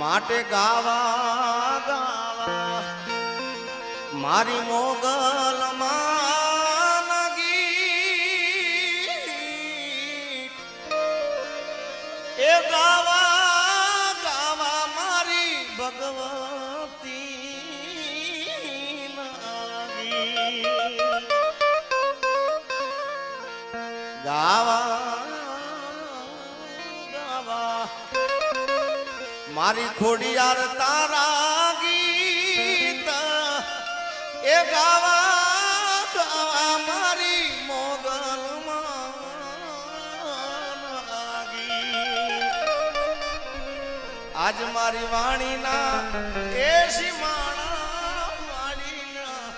માટે ગાવા ગાવા. મારી મોગલ માગી એ ગાવા ગાવા મારી ભગવતી ગાવા મારી ખોડિયાર તારા ગીત. એ ગાવા ગાવા મારી મોગલ આજ મારી વાણીના એ સીમાણા વાણીના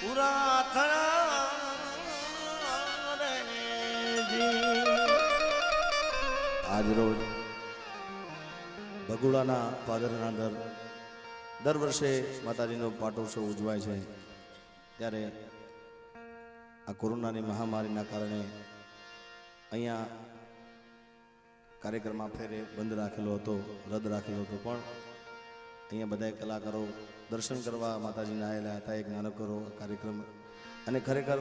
પૂરા થયા આજ રોજ બગુડાના પાદરના અંદર દર વર્ષે માતાજીનો પાટોત્સવ ઉજવાય છે. ત્યારે આ કોરોનાની મહામારીના કારણે અહીંયા કાર્યક્રમ આ ફેરે બંધ રાખેલો હતો, રદ રાખેલો હતો. પણ અહીંયા બધા કલાકારો દર્શન કરવા માતાજીને આવેલા હતા, એક નાનકડો કાર્યક્રમ. અને ખરેખર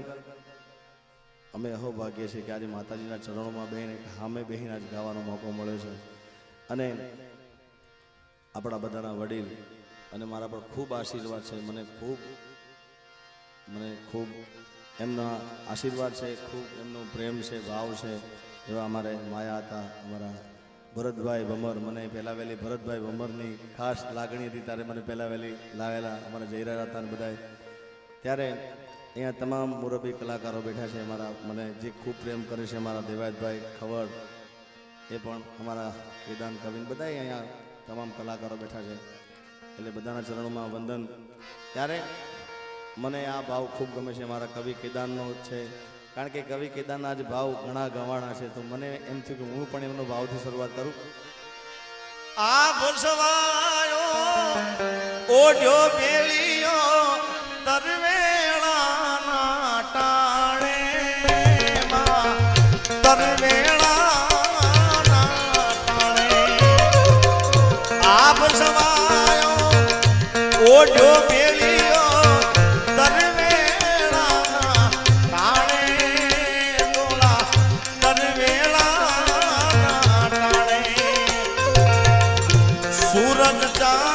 અમે અહોભાગ્ય છે કે આજે માતાજીના ચરણોમાં બેહીને સામે બેહીને જ ગાવાનો મોકો મળ્યો છે. અને આપણા બધાના વડીલ અને મારા પર ખૂબ આશીર્વાદ છે. મને ખૂબ મને ખૂબ એમના આશીર્વાદ છે, ખૂબ એમનો પ્રેમ છે, ભાવ છે એવા અમારે માયા હતા, અમારા ભરતભાઈ ભમર. મને પહેલાં વહેલી ભરતભાઈ ભમરની ખાસ લાગણી હતી, ત્યારે મને પહેલાં વહેલી લાવેલા અમારા જયરા હતા ને બધાએ. ત્યારે અહીંયા તમામ મુરબી કલાકારો બેઠા છે, અમારા મને જે ખૂબ પ્રેમ કરે છે, અમારા દેવાયતભાઈ ખવડ, એ પણ અમારા કેદાન કવિન બધા અહીંયા તમામ કલાકારો બેઠા છે. એટલે બધાના ચરણોમાં વંદન. ત્યારે મને આ ભાવ ખૂબ ગમે છે. મારા કવિ કેદાનનો છે. કારણ કે કવિ કેદારના જ ભાવ ઘણા ગવાણા છે. તો મને એમ થયું કે હું પણ એમનો ભાવથી શરૂઆત કરું. આ ભૂસવાયો ઓઢ્યો બેલિયો તરવેળાના Ramadan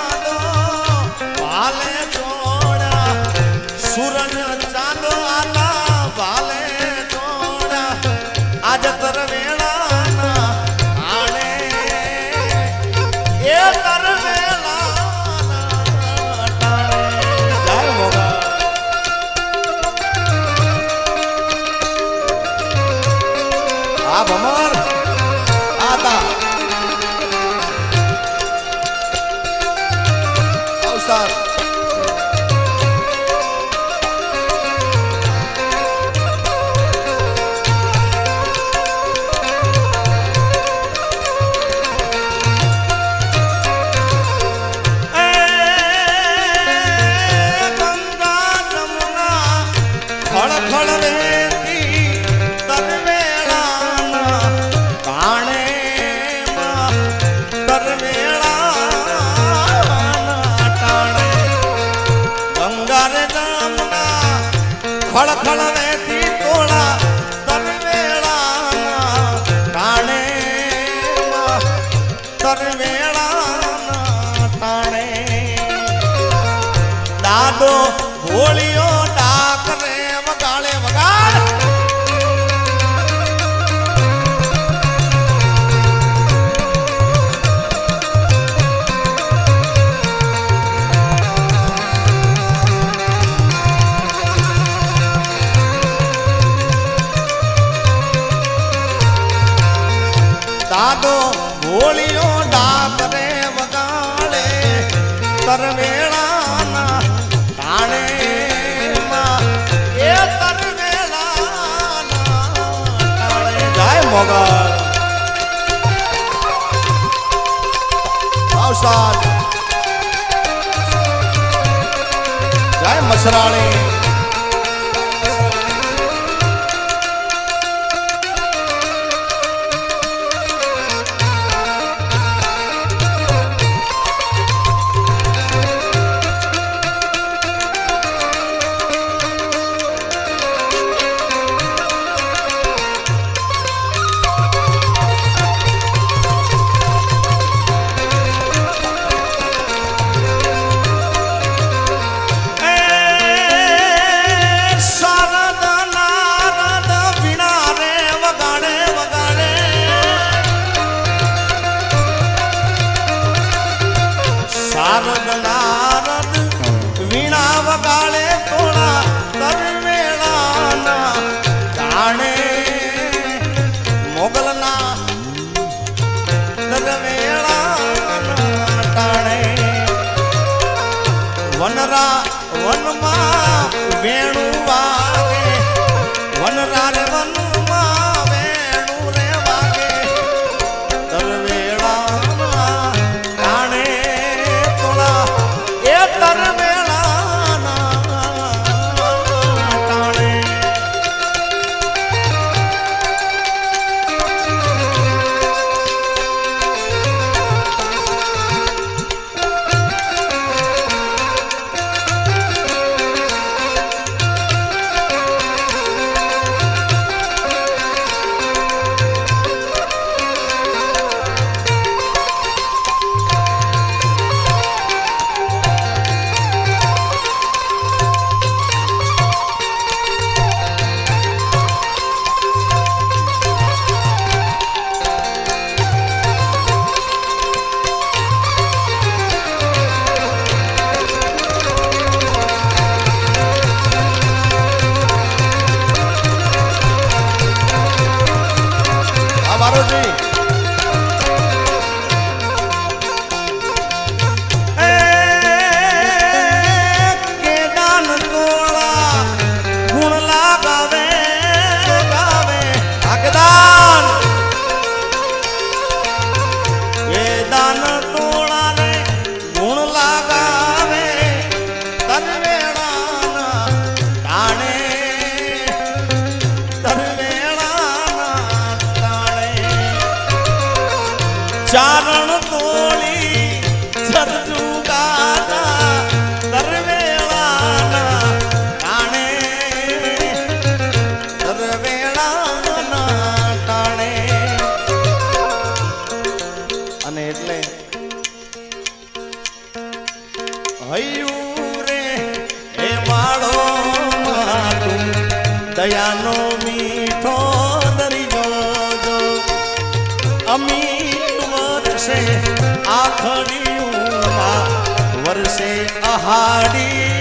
રે જમુના ખળખળ carne. વનમાં વેણું વાગે. દયાનો મીઠો દરિયો જો અમીર વર્ષે આખડી વર્ષે અહાડી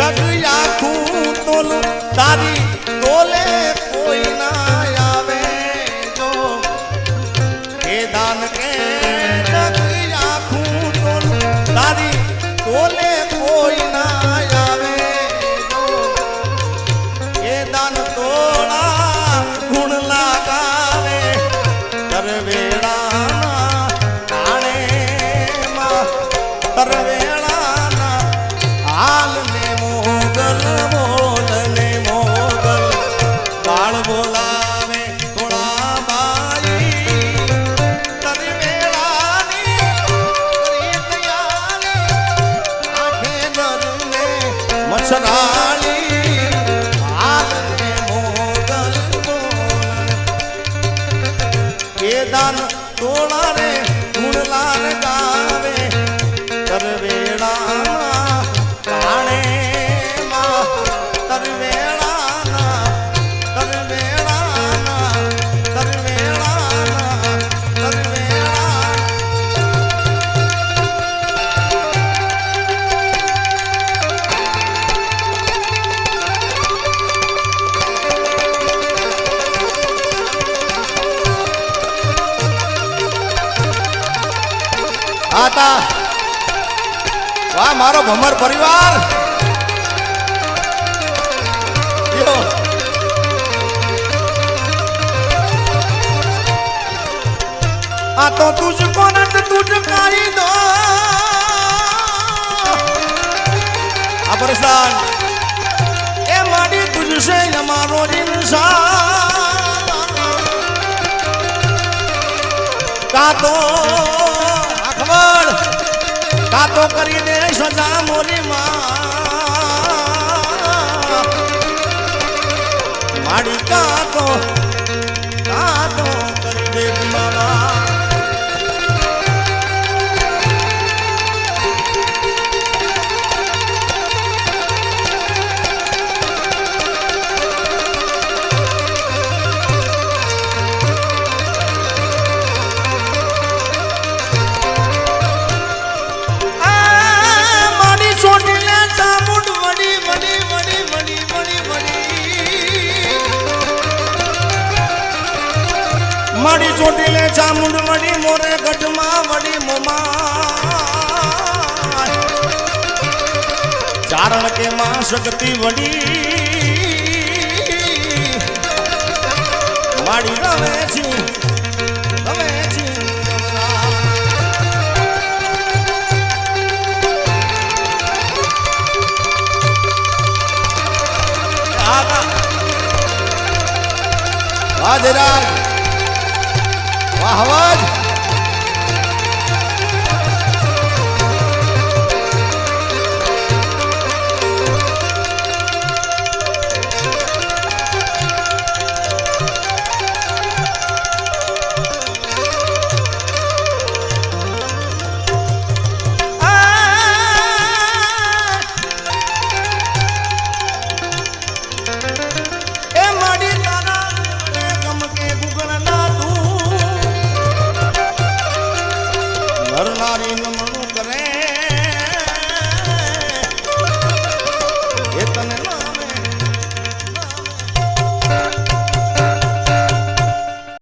જગ આખું તોલું તારી તોલે કોઈ ના વાહ મારો ભમર પરિવાર. આ તો તુજકો નટ તુજકાઈ દો. આ પરેશાન એ મારી તુજશે અમારો ઇન્સાન કાતો આ તો કરીને સજા મોરી માં. માડી કાકો મોરે ગઢમાં વડી મોમા ચારણ કે માં શક્તિ વડી માડી રમે છે રમે છે. વાહ વાહ